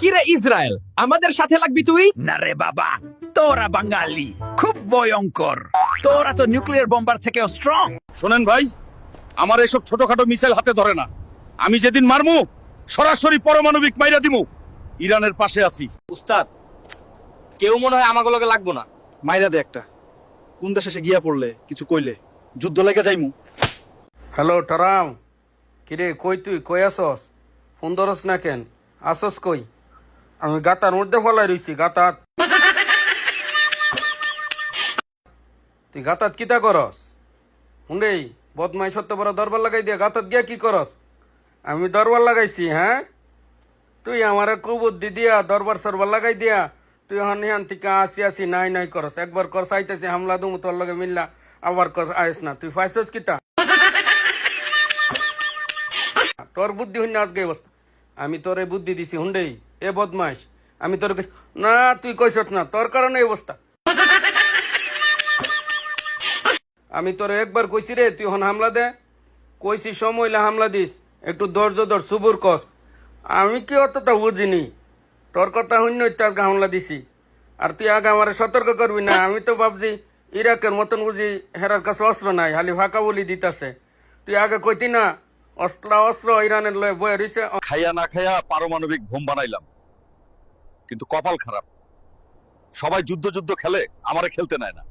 কিরে ইসরায়েল? আমাদের সাথে লাগবি তুই? না রে বাবা তোরা বাঙালি খুব ভয়ঙ্কর। তোরা তো নিউক্লিয়ার বোম্বার থেকেও স্ট্রং শোনেন ভাই আমার এসব ছোটখাটো মিসাইল হাতে ধরে না। আমি যেদিন মারমু সরাসরি পারমাণবিক মাইরা দিমু। ইরানের পাশে আছি। উস্তাদ কেউ মনে হয় আমাকে লগে লাগবো না। মাইরা দে একটা। কোন দেশে সে গিয়া পড়লে কিছু কইলে। যুদ্ধ লেগে যাইমু। হ্যালো টরাম। কিরে কই তুই? কই আসস? ফোন ধরস না কেন? আসস কই? আমি গাতার মধ্যে ফলাই রইছি, গাতাত। তুই গাতাত কিতা করস? হুন্ডেই বদমাই সত্য বড় দরবার লাগাই দিয়া গাতাত গিয়া কি করস? আমি দরবার লাগাইছি হ্যাঁ? তুই আমারে কুবুদ্ধি দিয়া, দরবার সরবার লাগাই দিয়া, তুই হন হান থেকে আসি আসি নাই নাই করস। একবার কর, চাইতেছি হামলা দুমু, তোর লগে মিললা, আবার কর, আইস না। তুই ফাইসস কিতা? তোর বুদ্ধি হইনা আজকে অবস্থা। আমি তোরে বুদ্ধি দিছি হুন্ডেই। এ বদমাইশ, আমি তোর না, তুই কইছত না, তোর কারণে এই অবস্থা। আমি তোরে একবার কইছি রে, তুই হন হামলা দে। কইছি, সময় হামলা দিস, একটু ধৈর্য ধর, সুবুর কস আমি কি অতটা বুঝিনি? তোর কথা হইন্য আজকে হামলা দিছি। আর তুই আগে আমার সতর্ক করবি না, আমি তো ভাবছি ইরাকের মতন বুঝি হেরার কাছে অস্ত্র নাই, খালি ফাঁকা বলি দিতাছে। তুই আগে কইতি না অস্ত্র অস্ত্র ইরানের লয়ে বয়ে রইছে। খাইয়া না খাইয়া পারমাণবিক ঘুম বানাইলাম। কিন্তু কপাল খারাপ। সবাই যুদ্ধ যুদ্ধ খেলে, আমারে খেলতে নেয় না।